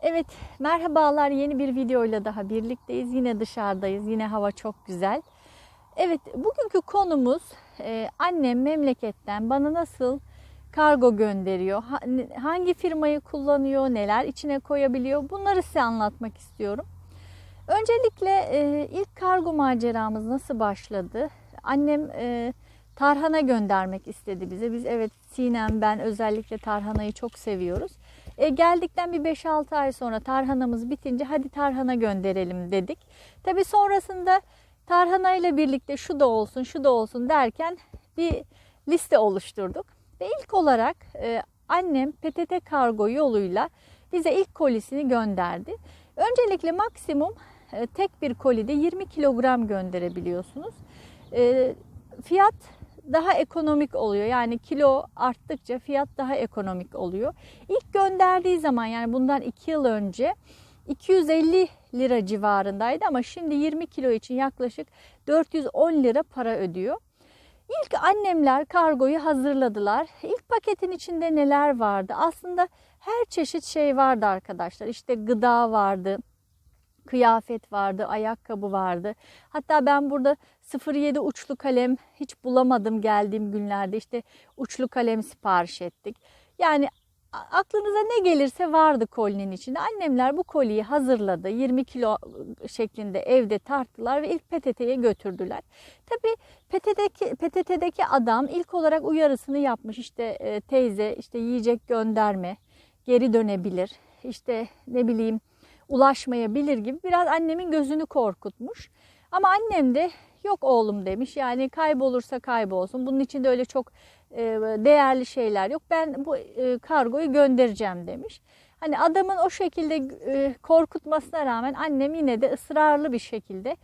Evet, merhabalar. Yeni bir videoyla daha birlikteyiz. Yine dışarıdayız. Yine hava çok güzel. Evet, bugünkü konumuz e, annem memleketten bana nasıl kargo gönderiyor, ha- hangi firmayı kullanıyor, neler içine koyabiliyor bunları size anlatmak istiyorum. Öncelikle e, ilk kargo maceramız nasıl başladı? Annem e, tarhana göndermek istedi bize. Biz evet Sinem ben özellikle tarhanayı çok seviyoruz. E, geldikten bir 5-6 ay sonra tarhanamız bitince hadi tarhana gönderelim dedik. Tabi sonrasında tarhana ile birlikte şu da olsun şu da olsun derken bir liste oluşturduk. Ve ilk olarak e, annem PTT kargo yoluyla bize ilk kolisini gönderdi. Öncelikle maksimum e, tek bir kolide 20 kilogram gönderebiliyorsunuz. E, fiyat daha ekonomik oluyor. Yani kilo arttıkça fiyat daha ekonomik oluyor. İlk gönderdiği zaman yani bundan 2 yıl önce 250 lira civarındaydı ama şimdi 20 kilo için yaklaşık 410 lira para ödüyor. İlk annemler kargoyu hazırladılar. İlk paketin içinde neler vardı? Aslında her çeşit şey vardı arkadaşlar. İşte gıda vardı, kıyafet vardı, ayakkabı vardı. Hatta ben burada 07 uçlu kalem hiç bulamadım geldiğim günlerde. İşte uçlu kalem sipariş ettik. Yani aklınıza ne gelirse vardı kolinin içinde. Annemler bu koliyi hazırladı. 20 kilo şeklinde evde tarttılar ve ilk PTT'ye götürdüler. Tabii PTT'deki, PTT'deki adam ilk olarak uyarısını yapmış. İşte e, teyze işte yiyecek gönderme, geri dönebilir. İşte ne bileyim ulaşmayabilir gibi biraz annemin gözünü korkutmuş. Ama annem de yok oğlum demiş. Yani kaybolursa kaybolsun. Bunun içinde öyle çok e, değerli şeyler yok. Ben bu e, kargoyu göndereceğim demiş. Hani adamın o şekilde e, korkutmasına rağmen annem yine de ısrarlı bir şekilde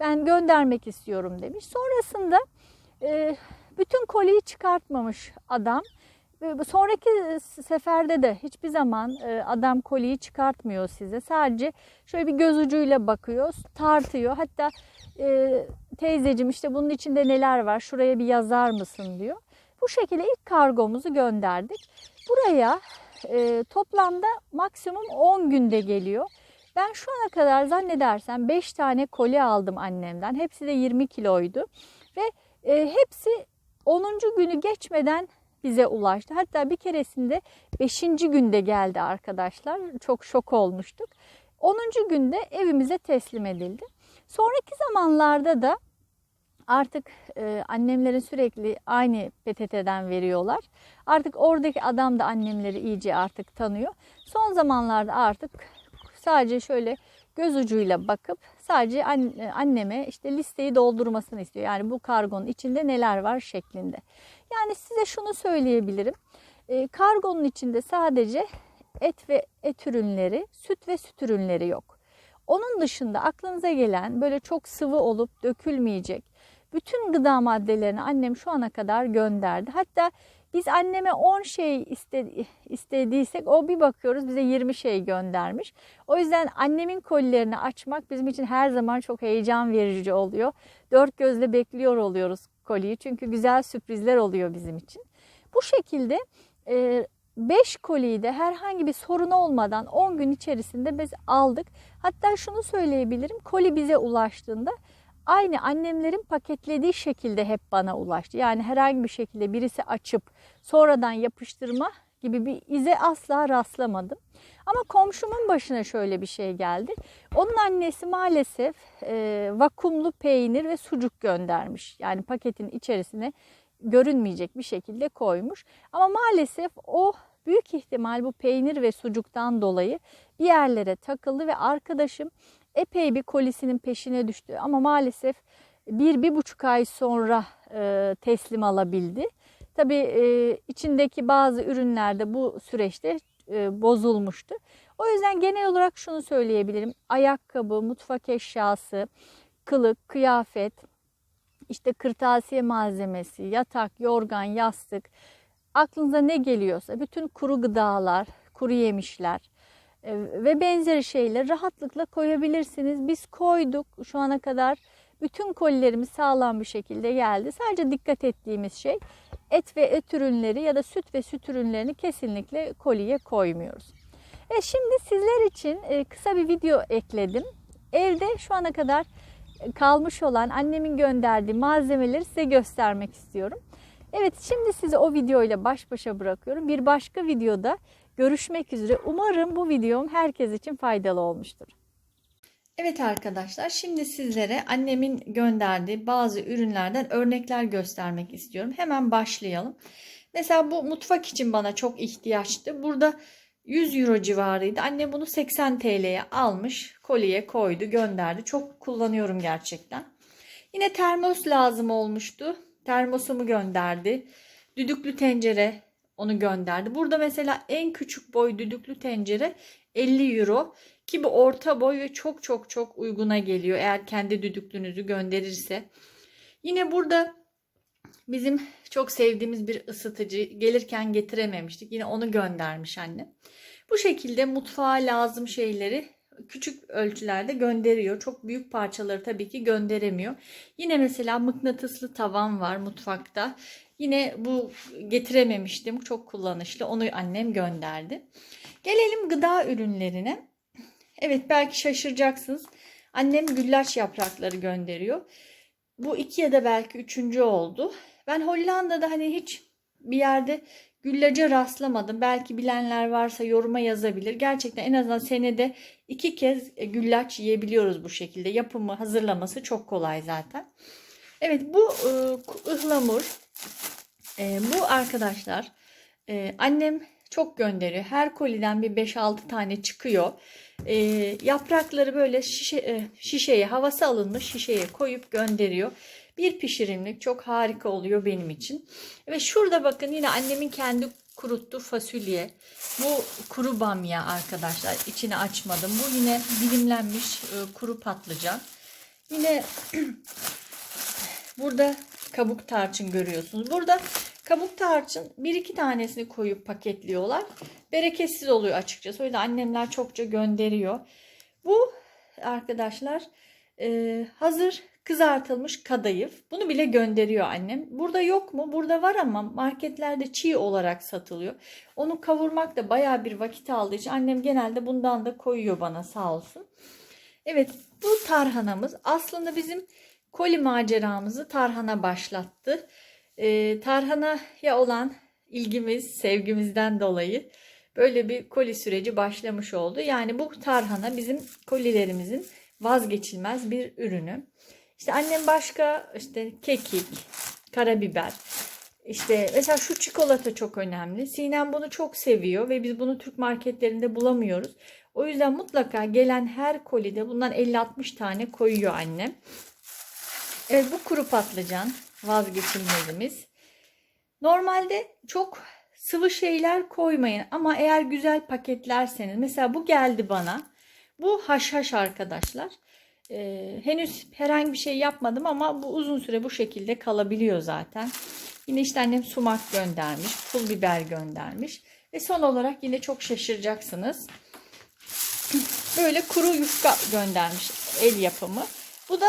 ben göndermek istiyorum demiş. Sonrasında bütün koliyi çıkartmamış adam. Sonraki seferde de hiçbir zaman adam koliyi çıkartmıyor size. Sadece şöyle bir göz ucuyla bakıyor, tartıyor. Hatta teyzecim işte bunun içinde neler var şuraya bir yazar mısın diyor. Bu şekilde ilk kargomuzu gönderdik. Buraya e, toplamda maksimum 10 günde geliyor. Ben şu ana kadar zannedersem 5 tane koli aldım annemden. Hepsi de 20 kiloydu. Ve e, hepsi 10. günü geçmeden bize ulaştı. Hatta bir keresinde 5. günde geldi arkadaşlar. Çok şok olmuştuk. 10. günde evimize teslim edildi. Sonraki zamanlarda da artık e, annemlerin sürekli aynı PTT'den veriyorlar. Artık oradaki adam da annemleri iyice artık tanıyor. Son zamanlarda artık sadece şöyle göz ucuyla bakıp sadece anneme işte listeyi doldurmasını istiyor. Yani bu kargonun içinde neler var şeklinde. Yani size şunu söyleyebilirim. E, kargonun içinde sadece et ve et ürünleri, süt ve süt ürünleri yok. Onun dışında aklınıza gelen böyle çok sıvı olup dökülmeyecek bütün gıda maddelerini annem şu ana kadar gönderdi. Hatta biz anneme 10 şey istediysek o bir bakıyoruz bize 20 şey göndermiş. O yüzden annemin kolilerini açmak bizim için her zaman çok heyecan verici oluyor. Dört gözle bekliyor oluyoruz koliyi çünkü güzel sürprizler oluyor bizim için. Bu şekilde 5 koliyi de herhangi bir sorun olmadan 10 gün içerisinde biz aldık. Hatta şunu söyleyebilirim koli bize ulaştığında aynı annemlerin paketlediği şekilde hep bana ulaştı. Yani herhangi bir şekilde birisi açıp sonradan yapıştırma gibi bir ize asla rastlamadım. Ama komşumun başına şöyle bir şey geldi. Onun annesi maalesef e, vakumlu peynir ve sucuk göndermiş. Yani paketin içerisine görünmeyecek bir şekilde koymuş. Ama maalesef o büyük ihtimal bu peynir ve sucuktan dolayı bir yerlere takıldı ve arkadaşım epey bir kolisinin peşine düştü. Ama maalesef bir, bir buçuk ay sonra e, teslim alabildi. Tabii e, içindeki bazı ürünlerde bu süreçte e, bozulmuştu. O yüzden genel olarak şunu söyleyebilirim. Ayakkabı, mutfak eşyası, kılık, kıyafet, işte kırtasiye malzemesi, yatak, yorgan, yastık, aklınıza ne geliyorsa bütün kuru gıdalar, kuru yemişler, ve benzeri şeyler rahatlıkla koyabilirsiniz. Biz koyduk şu ana kadar bütün kolilerimiz sağlam bir şekilde geldi. Sadece dikkat ettiğimiz şey et ve et ürünleri ya da süt ve süt ürünlerini kesinlikle koliye koymuyoruz. E şimdi sizler için e, kısa bir video ekledim. Evde şu ana kadar e, kalmış olan annemin gönderdiği malzemeleri size göstermek istiyorum. Evet şimdi sizi o videoyla baş başa bırakıyorum. Bir başka videoda görüşmek üzere. Umarım bu videom herkes için faydalı olmuştur. Evet arkadaşlar şimdi sizlere annemin gönderdiği bazı ürünlerden örnekler göstermek istiyorum. Hemen başlayalım. Mesela bu mutfak için bana çok ihtiyaçtı. Burada 100 euro civarıydı. Anne bunu 80 TL'ye almış, koliye koydu, gönderdi. Çok kullanıyorum gerçekten. Yine termos lazım olmuştu. Termosumu gönderdi. Düdüklü tencere onu gönderdi. Burada mesela en küçük boy düdüklü tencere 50 euro ki bu orta boy ve çok çok çok uyguna geliyor eğer kendi düdüklünüzü gönderirse. Yine burada bizim çok sevdiğimiz bir ısıtıcı gelirken getirememiştik. Yine onu göndermiş anne. Bu şekilde mutfağa lazım şeyleri küçük ölçülerde gönderiyor. Çok büyük parçaları tabii ki gönderemiyor. Yine mesela mıknatıslı tavan var mutfakta. Yine bu getirememiştim. Çok kullanışlı. Onu annem gönderdi. Gelelim gıda ürünlerine. Evet belki şaşıracaksınız. Annem güllaç yaprakları gönderiyor. Bu iki ya da belki üçüncü oldu. Ben Hollanda'da hani hiç bir yerde güllaca rastlamadım. Belki bilenler varsa yoruma yazabilir. Gerçekten en azından senede iki kez güllaç yiyebiliyoruz bu şekilde. Yapımı, hazırlaması çok kolay zaten. Evet bu e, ıhlamur. E, bu arkadaşlar e, annem çok gönderiyor. Her koliden bir 5-6 tane çıkıyor. E, yaprakları böyle şişe, e, şişeye havası alınmış şişeye koyup gönderiyor. Bir pişirimlik çok harika oluyor benim için. Ve şurada bakın yine annemin kendi kuruttuğu fasulye. Bu kuru bamya arkadaşlar. İçini açmadım. Bu yine dilimlenmiş e, kuru patlıcan. Yine burada kabuk tarçın görüyorsunuz. Burada kabuk tarçın bir iki tanesini koyup paketliyorlar. Bereketsiz oluyor açıkçası. Yüzden annemler çokça gönderiyor. Bu arkadaşlar e, hazır kızartılmış kadayıf. Bunu bile gönderiyor annem. Burada yok mu? Burada var ama marketlerde çiğ olarak satılıyor. Onu kavurmak da baya bir vakit aldığı için annem genelde bundan da koyuyor bana sağ olsun. Evet bu tarhanamız aslında bizim koli maceramızı tarhana başlattı. Ee, tarhanaya olan ilgimiz, sevgimizden dolayı böyle bir koli süreci başlamış oldu. Yani bu tarhana bizim kolilerimizin vazgeçilmez bir ürünü. İşte annem başka işte kekik, karabiber. İşte mesela şu çikolata çok önemli. Sinem bunu çok seviyor ve biz bunu Türk marketlerinde bulamıyoruz. O yüzden mutlaka gelen her kolide bundan 50-60 tane koyuyor annem. Evet bu kuru patlıcan vazgeçilmezimiz. Normalde çok sıvı şeyler koymayın ama eğer güzel paketlerseniz mesela bu geldi bana. Bu haşhaş arkadaşlar. Ee, henüz herhangi bir şey yapmadım ama bu uzun süre bu şekilde kalabiliyor zaten. Yine işte annem sumak göndermiş, pul biber göndermiş. Ve son olarak yine çok şaşıracaksınız. Böyle kuru yufka göndermiş el yapımı. Bu da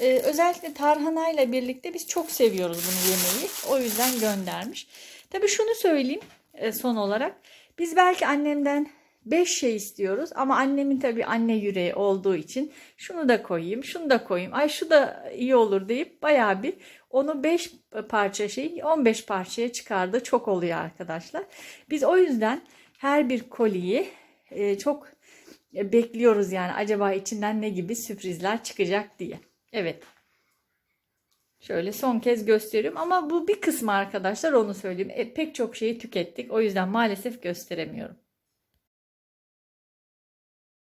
e, özellikle tarhanayla birlikte biz çok seviyoruz bunu yemeği. O yüzden göndermiş. Tabii şunu söyleyeyim e, son olarak. Biz belki annemden 5 şey istiyoruz ama annemin tabii anne yüreği olduğu için şunu da koyayım, şunu da koyayım. Ay şu da iyi olur deyip bayağı bir onu 5 parça şey 15 parçaya çıkardı. Çok oluyor arkadaşlar. Biz o yüzden her bir koliyi e, çok bekliyoruz yani acaba içinden ne gibi sürprizler çıkacak diye. Evet. Şöyle son kez gösteriyorum ama bu bir kısmı arkadaşlar onu söyleyeyim. E, pek çok şeyi tükettik. O yüzden maalesef gösteremiyorum.